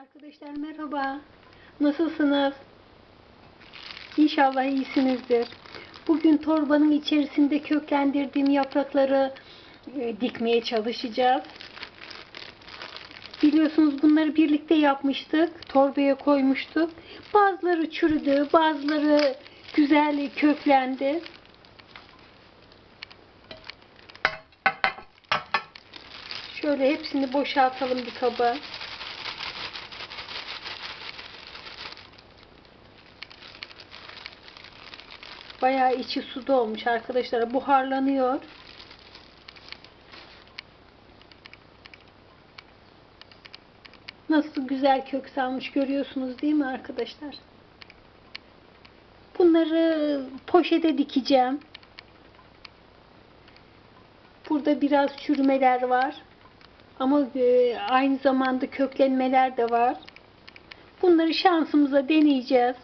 Arkadaşlar merhaba. Nasılsınız? İnşallah iyisinizdir. Bugün torbanın içerisinde köklendirdiğim yaprakları e, dikmeye çalışacağız. Biliyorsunuz bunları birlikte yapmıştık. Torbaya koymuştuk. Bazıları çürüdü, bazıları güzel köklendi. Şöyle hepsini boşaltalım bir kaba. Bayağı içi suda olmuş arkadaşlar. Buharlanıyor. Nasıl güzel kök salmış görüyorsunuz değil mi arkadaşlar? Bunları poşete dikeceğim. Burada biraz çürümeler var. Ama e, aynı zamanda köklenmeler de var. Bunları şansımıza deneyeceğiz.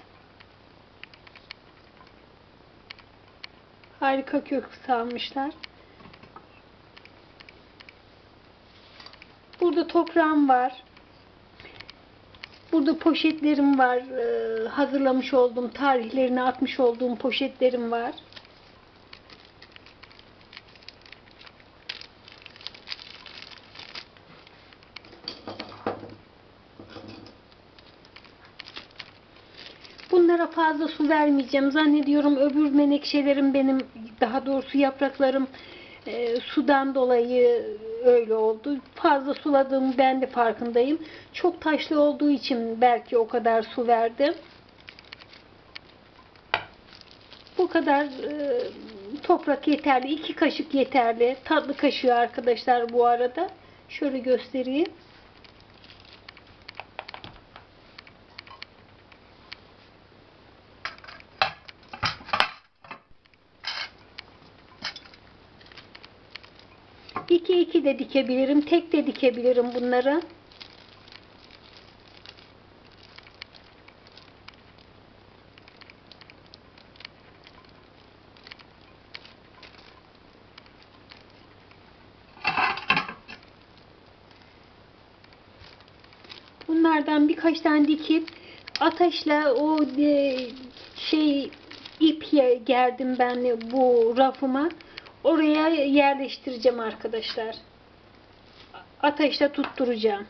Harika kök salmışlar. Burada toprağım var. Burada poşetlerim var. Ee, hazırlamış olduğum, tarihlerini atmış olduğum poşetlerim var. Bunlara fazla su vermeyeceğim. Zannediyorum öbür menekşelerim benim, daha doğrusu yapraklarım e, sudan dolayı öyle oldu. Fazla suladığım ben de farkındayım. Çok taşlı olduğu için belki o kadar su verdim. Bu kadar e, toprak yeterli. iki kaşık yeterli. Tatlı kaşığı arkadaşlar bu arada. Şöyle göstereyim. İki iki de dikebilirim. Tek de dikebilirim bunları. Bunlardan birkaç tane dikip ateşle o e, şey ip gerdim ben bu rafıma. Oraya yerleştireceğim arkadaşlar. Ateşte tutturacağım.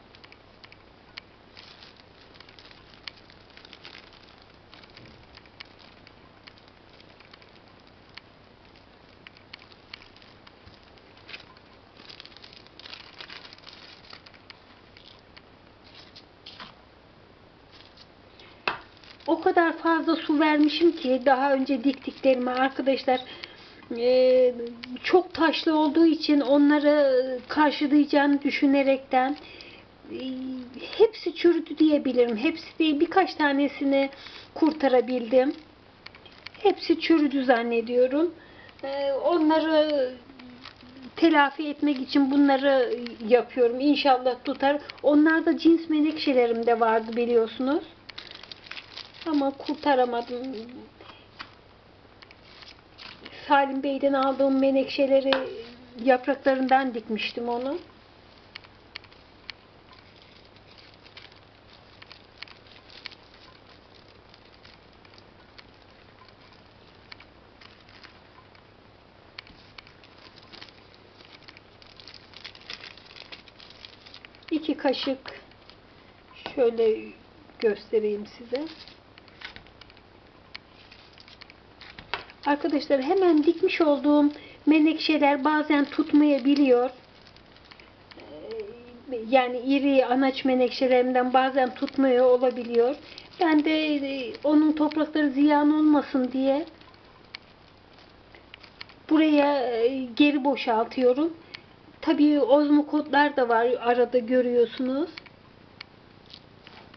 O kadar fazla su vermişim ki daha önce diktiklerime arkadaşlar e, çok taşlı olduğu için onları karşılayacağını düşünerekten e, hepsi çürüdü diyebilirim. Hepsi değil birkaç tanesini kurtarabildim. Hepsi çürüdü zannediyorum. E, onları telafi etmek için bunları yapıyorum. İnşallah tutar. Onlar da cins menekşelerim de vardı biliyorsunuz. Ama kurtaramadım. Salim Bey'den aldığım menekşeleri yapraklarından dikmiştim onu. İki kaşık şöyle göstereyim size. Arkadaşlar hemen dikmiş olduğum menekşeler bazen tutmayabiliyor. Ee, Yani iri anaç menekşelerimden bazen tutmuyor olabiliyor. Ben de e, onun toprakları ziyan olmasın diye buraya e, geri boşaltıyorum. Tabii ozmokotlar da var arada görüyorsunuz.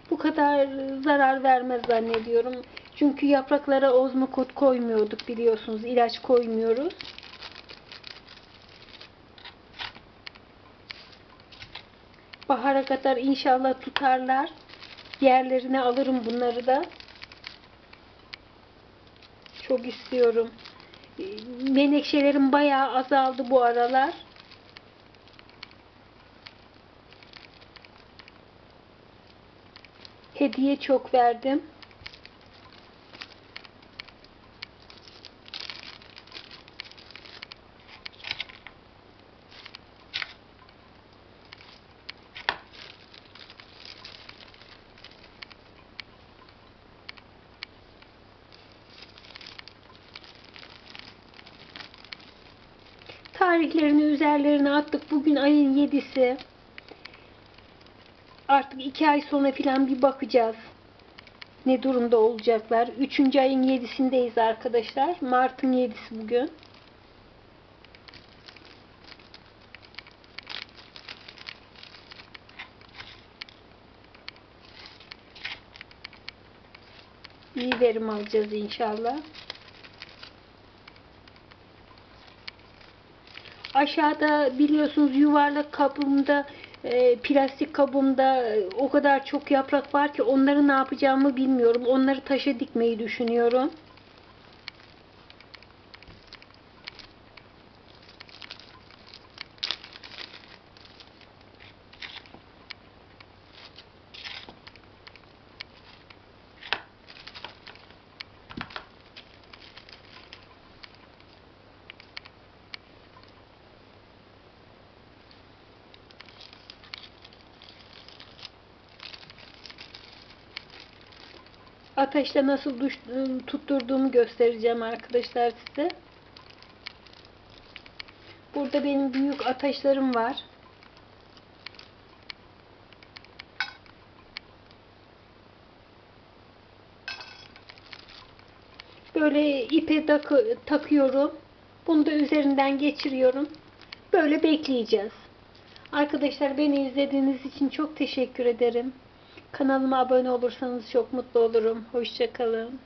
Bu kadar zarar vermez zannediyorum. Çünkü yapraklara ozmokot koymuyorduk biliyorsunuz. ilaç koymuyoruz. Bahara kadar inşallah tutarlar. Yerlerine alırım bunları da. Çok istiyorum. Menekşelerim bayağı azaldı bu aralar. Hediye çok verdim. Tarihlerini üzerlerine attık. Bugün ayın 7'si. Artık iki ay sonra filan bir bakacağız. Ne durumda olacaklar. Üçüncü ayın 7'sindeyiz arkadaşlar. Mart'ın 7'si bugün. İyi verim alacağız inşallah. Aşağıda biliyorsunuz yuvarlak kabımda, e, plastik kabımda e, o kadar çok yaprak var ki onları ne yapacağımı bilmiyorum. Onları taşa dikmeyi düşünüyorum. Ateşte nasıl duş, tutturduğumu göstereceğim arkadaşlar size. Burada benim büyük ateşlerim var. Böyle ipe takı, takıyorum. Bunu da üzerinden geçiriyorum. Böyle bekleyeceğiz. Arkadaşlar beni izlediğiniz için çok teşekkür ederim. Kanalıma abone olursanız çok mutlu olurum. Hoşçakalın.